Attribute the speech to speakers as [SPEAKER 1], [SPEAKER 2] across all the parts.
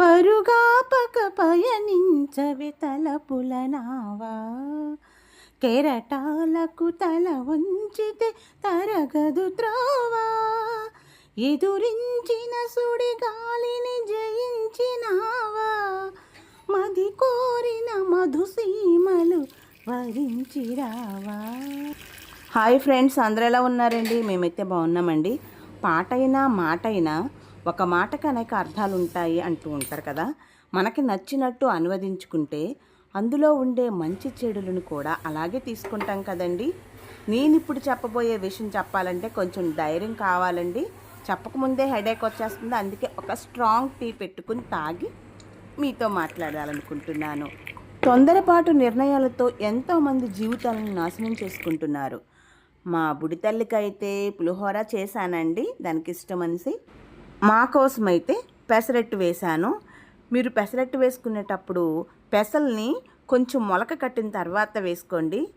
[SPEAKER 1] పరుగాపక పయనించవి తలపుల నావా. కెరటాలకు తల వంచితే తరగదు త్రోవా. ఎదురించిన సుడి గాలిని జయించినావా. మది కోరిన మధుసీమలు వరించిరావా. హాయ్ ఫ్రెండ్స్ అందరు ఎలా ఉన్నారండి? మేమైతే బాగున్నామండి. పాట అయినా మాట అయినా ఒక మాటకు అనేక అర్థాలు ఉంటాయి అంటూ ఉంటారు కదా. మనకి నచ్చినట్టు అనువదించుకుంటే అందులో ఉండే మంచి చెడులను కూడా అలాగే తీసుకుంటాం కదండి. నేను ఇప్పుడు చెప్పబోయే విషయం చెప్పాలంటే కొంచెం ధైర్యం కావాలండి. చెప్పకముందే హెడేక్ వచ్చేస్తుంది. అందుకే ఒక స్ట్రాంగ్ టీ పెట్టుకుని తాగి మీతో మాట్లాడాలనుకుంటున్నాను. తొందరపాటు నిర్ణయాలతో ఎంతోమంది జీవితాలను నాశనం చేసుకుంటున్నారు. మా బుడి తల్లికైతే పులిహోర చేశానండి. దానికి ఇష్టం మా మా కోసమైతే పెసరట్టు వేశాను. మీరు పెసరట్టు వేసుకునేటప్పుడు పెసల్ని కొంచెం మొలక కట్టిన తర్వాత వేసుకోండి.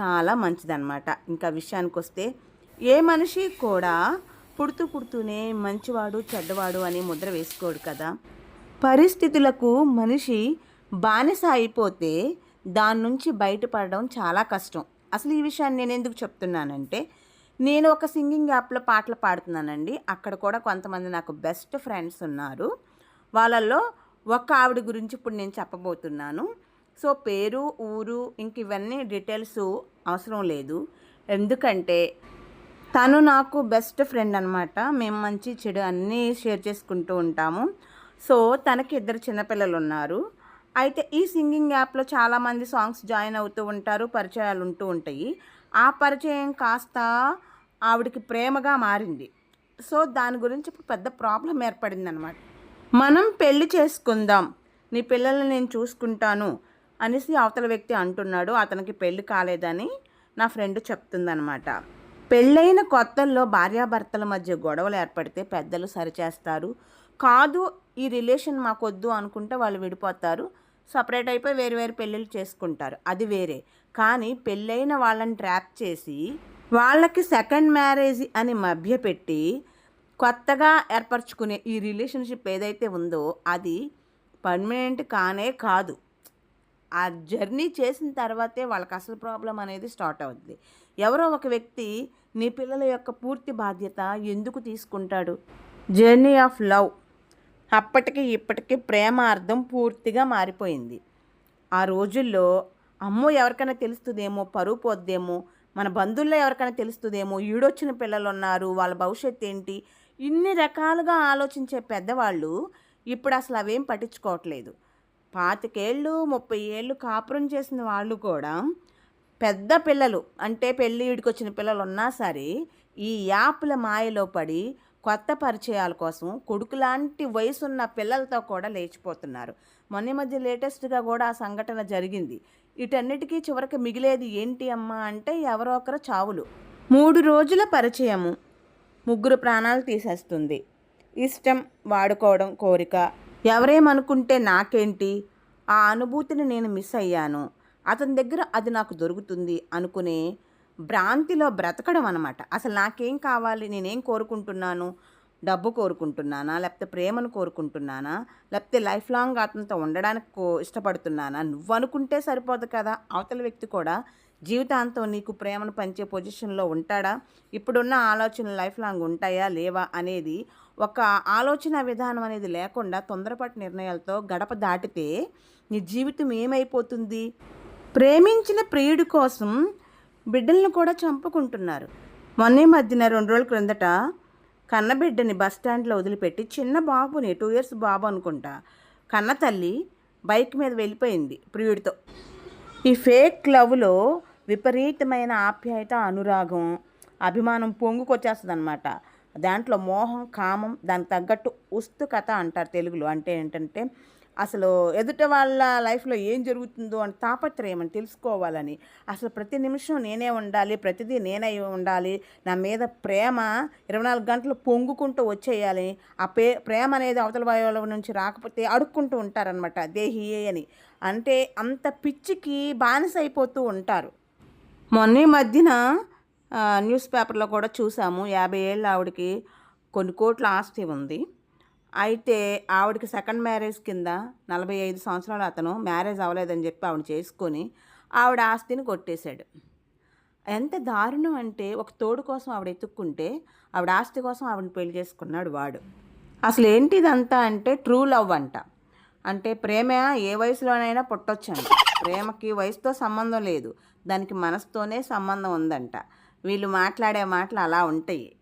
[SPEAKER 1] చాలా మంచిదన్నమాట. ఇంకా విషయానికి వస్తే ఏ మనిషి కూడా పుడుతూ పుడుతూనే మంచివాడు చెడ్డవాడు అని ముద్ర వేసుకోడు కదా. పరిస్థితులకు మనిషి బానిస అయిపోతే దాని నుంచి బయటపడడం చాలా కష్టం. అసలు ఈ విషయాన్ని నేను ఎందుకు చెప్తున్నానంటే నేను ఒక సింగింగ్ యాప్లో పాటలు పాడుతున్నానండి. అక్కడ కూడా కొంతమంది నాకు బెస్ట్ ఫ్రెండ్స్ ఉన్నారు. వాళ్ళల్లో ఒక ఆవిడ గురించి ఇప్పుడు నేను చెప్పబోతున్నాను. సో పేరు ఊరు ఇంక ఇవన్నీ డీటెయిల్స్ అవసరం లేదు. ఎందుకంటే తను నాకు బెస్ట్ ఫ్రెండ్ అనమాట మేము మంచి చెడు అన్నీ షేర్ చేసుకుంటూ ఉంటాము. సో తనకి ఇద్దరు చిన్నపిల్లలు ఉన్నారు. అయితే ఈ సింగింగ్ యాప్లో చాలామంది సాంగ్స్ జాయిన్ అవుతూ ఉంటారు పరిచయాలు ఉంటూ ఉంటాయి. ఆ పరిచయం కాస్త ఆవిడకి ప్రేమగా మారింది. సో దాని గురించి ఇప్పుడు పెద్ద ప్రాబ్లం ఏర్పడింది అనమాట మనం పెళ్ళి చేసుకుందాం నీ పిల్లల్ని నేను చూసుకుంటాను అనేసి అవతల వ్యక్తి అంటున్నాడు. అతనికి పెళ్ళి కాలేదని నా ఫ్రెండ్ చెప్తుందనమాట పెళ్ళైన కొత్తల్లో భార్యాభర్తల మధ్య గొడవలు ఏర్పడితే పెద్దలు సరిచేస్తారు. కాదు ఈ రిలేషన్ మాకొద్దు అనుకుంటే వాళ్ళు విడిపోతారు. సపరేట్ అయిపోయి వేరు వేరు పెళ్ళిళ్ళు చేసుకుంటారు. అది వేరే. కానీ పెళ్ళైన వాళ్ళని ట్రాప్ చేసి వాళ్ళకి సెకండ్ మ్యారేజ్ అని మభ్యపెట్టి కొత్తగా ఏర్పరచుకునే ఈ రిలేషన్షిప్ ఏదైతే ఉందో అది పర్మనెంట్ కానే కాదు. ఆ జర్నీ చేసిన తర్వాతే వాళ్ళకి అసలు ప్రాబ్లం అనేది స్టార్ట్ అవుతుంది ఎవరో ఒక వ్యక్తి నీ పిల్లల యొక్క పూర్తి బాధ్యత ఎందుకు తీసుకుంటాడు? Journey of love. అప్పటికి ఇప్పటికి ప్రేమ అర్థం పూర్తిగా మారిపోయింది. ఆ రోజుల్లో అమ్మో ఎవరికైనా తెలుస్తుందేమో పరువు పోద్దేమో మన బంధువుల్లో ఎవరికైనా తెలుస్తుందేమో ఈడొచ్చిన పిల్లలు ఉన్నారు వాళ్ళ భవిష్యత్తు ఏంటి? ఇన్ని రకాలుగా ఆలోచించే పెద్దవాళ్ళు ఇప్పుడు అసలు అవేం పట్టించుకోవట్లేదు. పాతికేళ్ళు ముప్పై ఏళ్ళు కాపురం చేసిన వాళ్ళు కూడా పెద్ద పిల్లలు అంటే పెళ్ళి వచ్చిన పిల్లలు ఉన్నా సరే ఈ యాప్ల మాయలో పడి కొత్త పరిచయాల కోసం కొడుకు లాంటి వయసున్న పిల్లలతో కూడా లేచిపోతున్నారు. మొన్న మధ్య లేటెస్ట్గా కూడా ఆ సంఘటన జరిగింది. వీటన్నిటికీ చివరికి మిగిలేది ఏంటి అమ్మా అంటే ఎవరో ఒకరు చావులు. మూడు రోజుల పరిచయము. ముగ్గురు ప్రాణాలు తీసేస్తుంది. ఇష్టం వాడుకోవడం కోరిక. ఎవరేమనుకుంటే నాకేంటి? ఆ అనుభూతిని నేను మిస్ అయ్యాను. అతని దగ్గర అది నాకు దొరుకుతుంది అనుకునే భ్రాంతిలో బ్రతకడం అనమాట అసలు నాకేం కావాలి? నేనేం కోరుకుంటున్నాను? డబ్బు కోరుకుంటున్నానా? లేకపోతే ప్రేమను కోరుకుంటున్నానా? లేకపోతే లైఫ్ లాంగ్ అతనితో ఉండడానికి కో ఇష్టపడుతున్నానా? నువ్వు అనుకుంటే సరిపోదు కదా? అవతల వ్యక్తి కూడా జీవితాంతం నీకు ప్రేమను పంచే పొజిషన్లో ఉంటాడా? ఇప్పుడున్న ఆలోచనలు లైఫ్ లాంగ్ ఉంటాయా? లేవా? అనేది ఒక ఆలోచన విధానం అనేది లేకుండా తొందరపాటు నిర్ణయాలతో గడప దాటితే నీ జీవితం ఏమైపోతుంది? ప్రేమించిన ప్రియుడి కోసం బిడ్డలను కూడా చంపుకుంటున్నారు. మొన్న మధ్యన రెండు రోజుల క్రిందట కన్నబిడ్డని బస్ స్టాండ్లో వదిలిపెట్టి చిన్న బాబుని టూ ఇయర్స్ బాబు అనుకుంటా. కన్న తల్లి బైక్ మీద వెళ్ళిపోయింది ప్రియుడితో. ఈ ఫేక్ లవ్లో విపరీతమైన ఆప్యాయత అనురాగం అభిమానం పొంగుకొచ్చేస్తుంది అనమాట దాంట్లో మోహం కామం దానికి తగ్గట్టు ఉస్తు కథ అంటారు తెలుగులో. అంటే ఏంటంటే అసలు ఎదుట వాళ్ళ లైఫ్లో ఏం జరుగుతుందో అని తాపత్రయం అని తెలుసుకోవాలని. అసలు ప్రతి నిమిషం నేనే ఉండాలి ప్రతిదీ నేనే ఉండాలి నా మీద ప్రేమ ఇరవై నాలుగు గంటలు పొంగుకుంటూ వచ్చేయాలి. ఆ పే ప్రేమ అనేది అవతల వాయువుల నుంచి రాకపోతే అడుక్కుంటూ ఉంటారనమాట దేహి అని. అంటే అంత పిచ్చికి బానిస అయిపోతూ ఉంటారు. మొన్న మధ్యన న్యూస్ పేపర్లో కూడా చూసాము యాభై ఏళ్ళ ఆవిడకి కొన్ని కోట్ల ఆస్తి ఉంది. అయితే ఆవిడకి సెకండ్ మ్యారేజ్ కింద నలభై ఐదు సంవత్సరాలు అతను మ్యారేజ్ అవ్వలేదని చెప్పి ఆవిడ చేసుకొని ఆవిడ ఆస్తిని కొట్టేశాడు. ఎంత దారుణం అంటే ఒక తోడు కోసం ఆవిడ ఎత్తుక్కుంటే ఆవిడ ఆస్తి కోసం ఆవిడని పెళ్ళి చేసుకున్నాడు వాడు. అసలు ఏంటి ఇదంతా అంటే ట్రూ లవ్ అంట. అంటే ప్రేమ ఏ వయసులోనైనా పుట్టొచ్చంట. ప్రేమకి వయసుతో సంబంధం లేదు. దానికి మనసుతోనే సంబంధం ఉందంట. వీళ్ళు మాట్లాడే మాటలు అలా ఉంటాయి.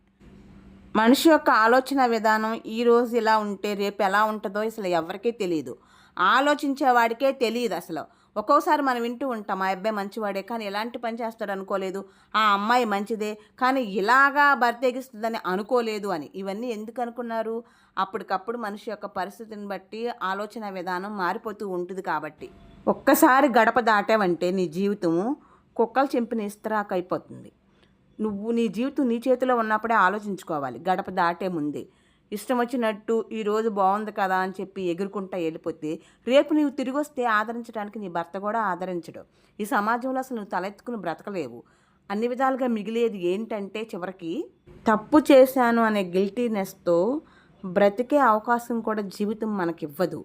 [SPEAKER 1] మనిషి యొక్క ఆలోచన విధానం ఈ రోజు ఇలా ఉంటే రేపు ఎలా ఉంటుందో అసలు ఎవరికీ తెలియదు ఆలోచించేవాడికే తెలియదు అసలు. ఒక్కోసారి మనం వింటూ ఉంటాం ఆ అబ్బాయి మంచివాడే కానీ ఎలాంటి పని చేస్తాడు అనుకోలేదు. ఆ అమ్మాయి మంచిదే కానీ ఇలాగా బర్తెగిస్తుందని అనుకోలేదు అని. ఇవన్నీ ఎందుకు అనుకున్నారు? అప్పటికప్పుడు మనిషి యొక్క పరిస్థితిని బట్టి ఆలోచన విధానం మారిపోతూ ఉంటుంది కాబట్టి. ఒక్కసారి గడప దాటావంటే నీ జీవితము కుక్కలు చింపిన ఇస్త్రాకైపోతుంది. అయిపోతుంది నువ్వు నీ జీవితం నీ చేతిలో ఉన్నప్పుడే ఆలోచించుకోవాలి. గడప దాటే ముందే. ఇష్టం వచ్చినట్టు ఈరోజు బాగుంది కదా అని చెప్పి ఎగురుకుంటా వెళ్ళిపోతే రేపు నీవు తిరిగి వస్తే ఆదరించడానికి నీ భర్త కూడా ఆదరించడు. ఈ సమాజంలో అసలు నువ్వు తలెత్తుకుని బ్రతకలేవు. అన్ని విధాలుగా మిగిలేది ఏంటంటే చివరికి తప్పు చేశాను అనే గిల్టీనెస్తో బ్రతికే అవకాశం కూడా జీవితం మనకివ్వదు.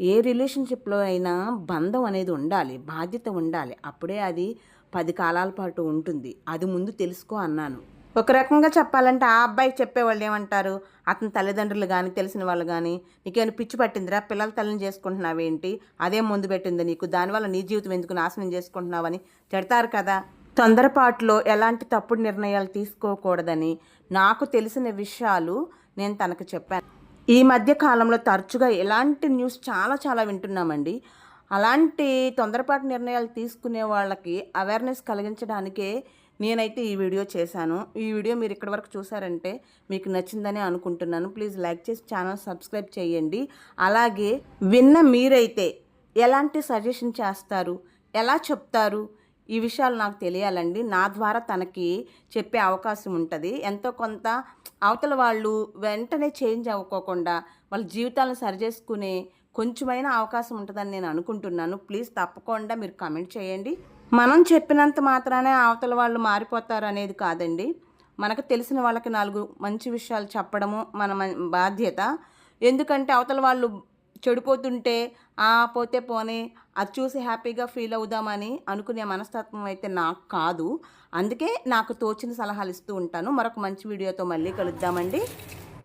[SPEAKER 1] ఏ రిలేషన్షిప్లో అయినా బంధం అనేది ఉండాలి బాధ్యత ఉండాలి. అప్పుడే అది పది కాలాల పాటు ఉంటుంది. అది ముందు తెలుసుకో అన్నాను. ఒక రకంగా చెప్పాలంటే ఆ అబ్బాయి చెప్పేవాళ్ళు ఏమంటారు? అతని తల్లిదండ్రులు కానీ తెలిసిన వాళ్ళు కానీ నీకేమైనా పిచ్చి పట్టిందిరా? పిల్లల తల్లిని చేసుకుంటున్నావేంటి అదే ముందు పెట్టింది నీకు. దానివల్ల నీ జీవితం ఎందుకు నాశనం చేసుకుంటున్నావని తిడతారు కదా. తొందరపాటులో ఎలాంటి తప్పుడు నిర్ణయాలు తీసుకోకూడదని నాకు తెలిసిన విషయాలు నేను తనకు చెప్పాను. ఈ మధ్య కాలంలో తరచుగా ఇలాంటి న్యూస్ చాలా చాలా వింటున్నామండి. అలాంటి తొందరపాటు నిర్ణయాలు తీసుకునే వాళ్ళకి అవేర్నెస్ కలిగించడానికే నేనైతే ఈ వీడియో చేశాను. ఈ వీడియో మీరు ఇక్కడి వరకు చూసారంటే మీకు నచ్చిందని అనుకుంటున్నాను. ప్లీజ్ లైక్ చేసి ఛానల్ సబ్స్క్రైబ్ చేయండి. అలాగే విన్న మీరైతే ఎలాంటి సజెషన్ చేస్తారు? ఎలా చెప్తారు? ఈ విషయాలు నాకు తెలియాలండి. నా ద్వారా తనకి చెప్పే అవకాశం ఉంటుంది. ఎంతో కొంత అవతల వాళ్ళు వెంటనే చేంజ్ అవ్వకోకుండా వాళ్ళ జీవితాలను సరిచేసుకునే కొంచెమైనా అవకాశం ఉంటుందని నేను అనుకుంటున్నాను. ప్లీజ్ తప్పకుండా మీరు కమెంట్ చేయండి. మనం చెప్పినంత మాత్రానే అవతల వాళ్ళు మారిపోతారు అనేది కాదండి. మనకు తెలిసిన వాళ్ళకి నాలుగు మంచి విషయాలు చెప్పడము మన బాధ్యత. ఎందుకంటే అవతల వాళ్ళు చెడిపోతుంటే ఆ పోతే పోనీ అది చూసి హ్యాపీగా ఫీల్ అవుదామని అనుకునే మనస్తత్వం అయితే నాకు కాదు. అందుకే నాకు తోచిన సలహాలు ఇస్తూ ఉంటాను. మరొక మంచి వీడియోతో మళ్ళీ కలుద్దామండి.